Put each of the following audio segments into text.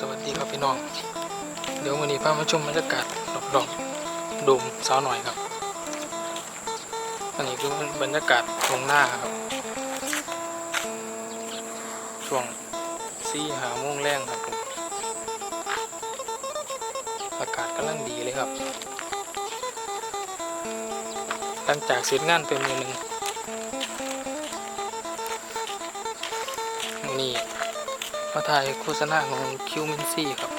สวัสดีครับพี่น้อง เดี๋ยววันนี้พามาชมบรรยากาศรอบๆโดมสาวหน่อยครับ อันนี้คือบรรยากาศตรงหน้าครับ ช่วงสี่หาโมงแรงครับผมอากาศกำลังดีเลยครับ หลังจากเสร็จงานเป็นมือหนึ่ง มาถ่ายโฆษณาของคิวมินซี่ครับ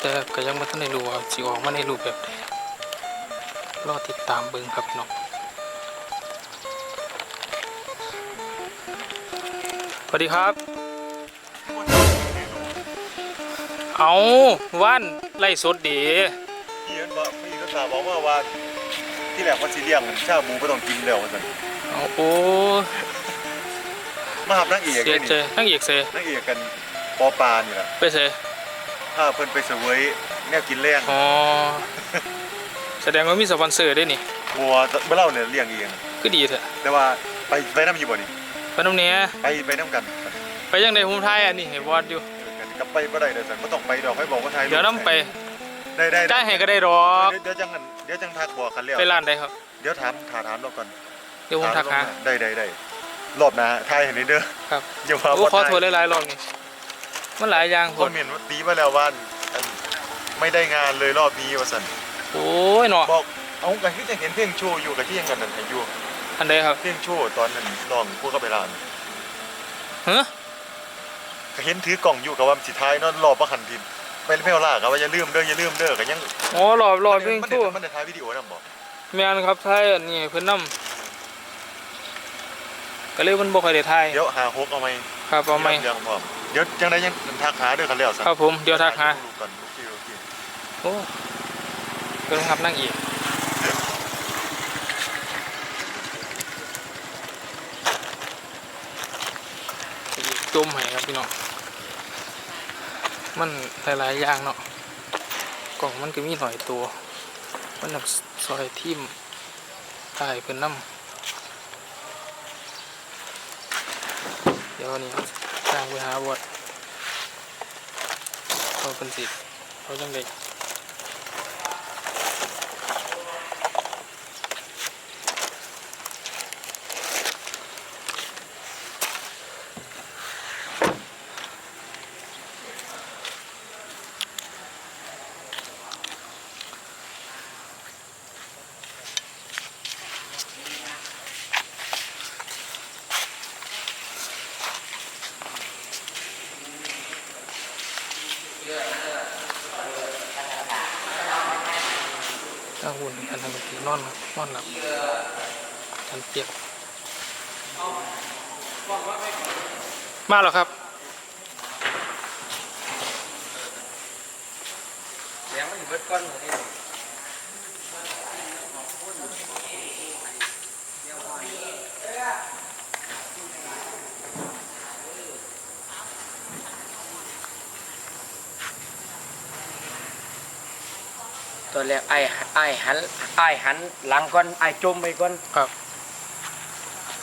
แต่ก็ยังไม่ทันได้รู้ว่าสิออกมาในรูปแบบใดรอติดตามเบิ่งครับพี่น้องสวัสดีครับ เอาว่านไล่สดดี บอกพี่ามบอกว่าว่าที่แหลกว่าซีเรียงชาบูก็ต้องกินแล้วว่าสันเอาโอ้มาหับนางเอกเสียนี่นั่งเอกเซนางเอกกันปอปลานี่แหละไปเซถ้าเพิ่นไปเสวยแนวกินแรงอ๋อแสดงว่ามีสปอนเซอร์ด้วยนี่บัวเมื่เล่าเนี่ยเลี้ยงเอง ก็ดีเถอะแต่ว่าไปไปน้ำอยู่บ่นี่ไปน้ำเนี้ยไปไปน้ำกันไปยังไดผมทยอันนี้ให้บอดอยู่ กันกับไปบ่ได้เด้อสันบ่ต้องไปดอกให้บอกว่าไทยเดี๋ยวน้ำไป ได้ได้ได้ให้ก็ได้หรอกเดี๋ยวเดี๋ยวจังกันเดี๋ยวจังทักบอกกันแล้วไปร้านใดครับ เดี๋ยวถามถามถามเราก่อนเดี๋ยวผมทักหาได้ได้ได้รอบหน้าทายให้นี่เด้อครับอย่าว่าโอ้บ่ขอทายโทษหลายๆรอบนี่มันหลายอย่างผคนมเห็นว่าตีมาแล้วว่าอันไม่ได้งานเลยรอบนี้ว่าสันโอ้ยเนาะบอกเอากันที่จะเห็นเพลงโชว์อยู่กับที่ยังกันนั่นให้อยู่อันใดครับเพลงโชว์ตอนนั้นลองพูดเข้าไปร้านเฮ้อก็เห็นถือกล่องอยู่กับว่าสิท้ายเนอนรอบประคันทิน ไปเพ่วล่ากับว่าอย่าลืมเด้ออย่าลืมเด้อก็ยังอ๋อรอบรอบเพิ่งมันชั่วได้มันได้ท้ายวิดีโอนำบอกแม่นครับทายอันนี้เพิ่นนํก็เลยมันบ่ค่อยได้ทายเดี๋ยวหาฮกเอาไหมครับเอาไหมเรื่องพร้อมเดี๋ยวจังได้ยังทักหาเด้อกันแล้วซะครับผมเดี๋ยวทักหาดูก่อนโอเคโอเคโอ้เพิ่นครับนั่งอีกอีกจมให้ครับพี่น้อง มันหลาย ๆ อย่างเนาะกล่องมันก็มีหน่อยตัว มันแบบซอยทิมตายเพิ่นน้ำเดี๋ยวนี้สร้างไปหาบทเขาเป็นสิเขาจังเด็ก ถ้าหุ่นอันนั้นทีนอนนอนหลับทันเปียกมาแล้วครับเสียงมันเบิดก้อนเลย ตัวแรกไอ้ไอ้หันไอ้หันหลังก่อนไอ้จมไปก่อนครับ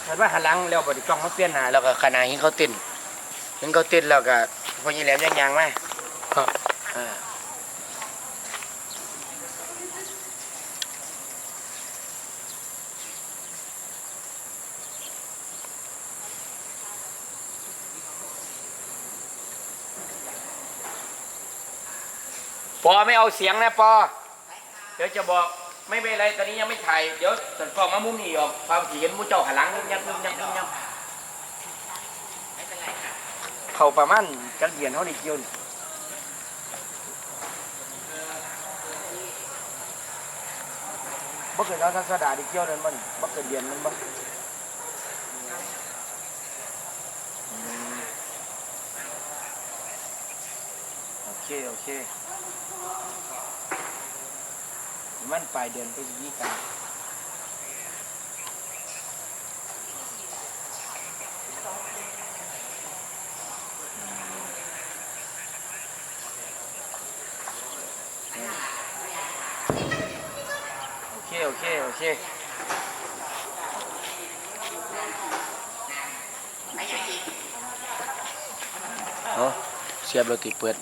เห็นว่าหันหลังแล้วบ่ได้จ้องมาเปลี่ยนหน้าแล้วก็ขณะเห็นเขาเต้นเห็นเขาเต้นแล้วก็พอยีแหลมยังยางๆมาครับอ่าปอไม่เอาเสียงนะปอ เดี๋ยวจะบอกไม่เป็นไรตอนนี้ยังไม่ถ่ายเดี๋ยวสันฟองมามุมนี้ออกความถี่เห็นมูเจ้าหันหลังยับยับยับยับยับเขาประมาณกันเดียนเขานี่เกี่ยวนี่บ่เคยเอาทักษะดาดิเกี่ยวนั่นมันบ่เคยเดียนมันบ่อืมโอเคโอเค มันปลายเดือนพฤศจิกาโอเค โอเค โอเคเอาเสียบเราติเปิด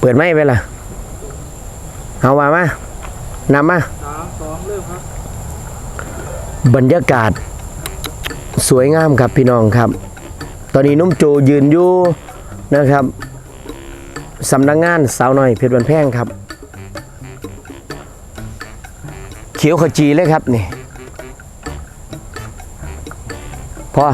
เปิดไม่ไปล่ะ เอาว่ามานำมาสามสองเริ่มครับ บรรยากาศ สวยงามครับพี่น้องครับ ตอนนี้นุ่มโจยืนอยู่นะครับสำนักงานสาวน้อยเพชรวันแพงครับ เขียวขจีเลยครับนี่พอ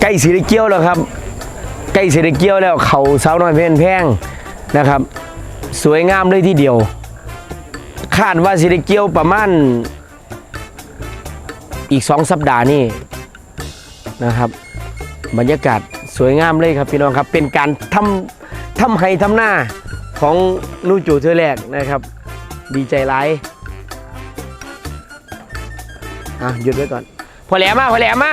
ใกล้สีได้เกี้ยวแล้วครับ ใกล้สีได้เกี้ยวแล้วเขาสาวน้อยเพร่นแพงนะครับ สวยงามเลยทีเดียว คาดว่าสิได้เกี่ยวประมาณอีกสองสัปดาห์นี่นะครับ บรรยากาศสวยงามเลยครับพี่น้องครับ เป็นการทำทำให้ทำหน้าของนูจูเธอแรกนะครับ ดีใจร้ายอะหยุดไว้ก่อน พอแหลมมาพอแหลมมา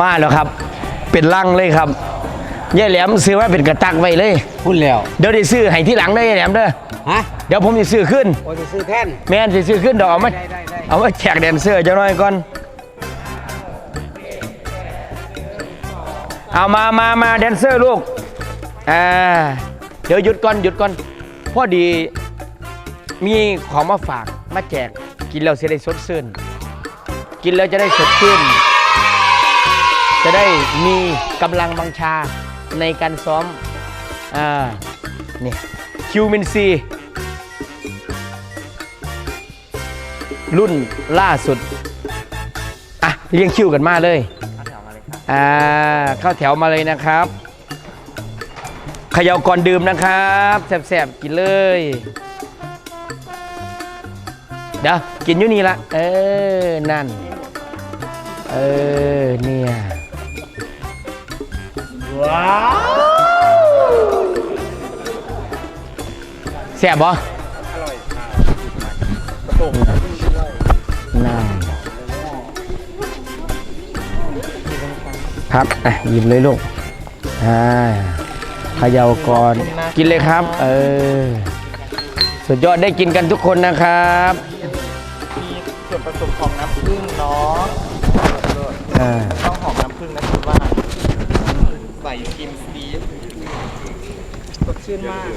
มาแล้วครับ เป็นลังเลยครับยายแหลมซื้อว่าเป็นกระตักไว้เลย พูดแล้วเดี๋ยวได้ซื้อให้ที่หลังได้อยายแหลมเด้อฮะเดี๋ยวผมจะซื้อขึ้น โอ้จะซื้อแท่น แม่นจะซื้อขึ้นเดี๋ยวเอามาได้ได้ได้ เอามาแจกแดนเซอร์เจ้าน้อยก่อน เอามามามาแดนเซอร์ลูกอ่าเดี๋ยวหยุดก่อนหยุดก่อนพอดีมีของมาฝากมาแจกกินแล้วจะได้สดชื่น กินแล้วจะได้สดชื่น จะได้มีกำลังบังชาในการซ้อม อ่า นี่คิวมินซี รุ่นล่าสุด อะ เรียงคิวกันมาเลย อ่า เข้าแถวมาเลยนะครับขย่าก่อนดื่มนะครับแสบๆ กินเลย เดี๋ยว กินอยู่นี่ละ เออ นั่น เออ เนี่ย ว้าวแสบบ่นั่นครับอะหยิบเลยลูกอ่าเขย่าก่อนกินเลยครับ เออ สุดยอดได้กินกันทุกคนนะครับ มีส่วนผสมของน้ำผึ้งเนาะอ่า ต้องหอมน้ำผึ้งนะคุณว่า ใส่ครีมซีฟสดชื่นมาก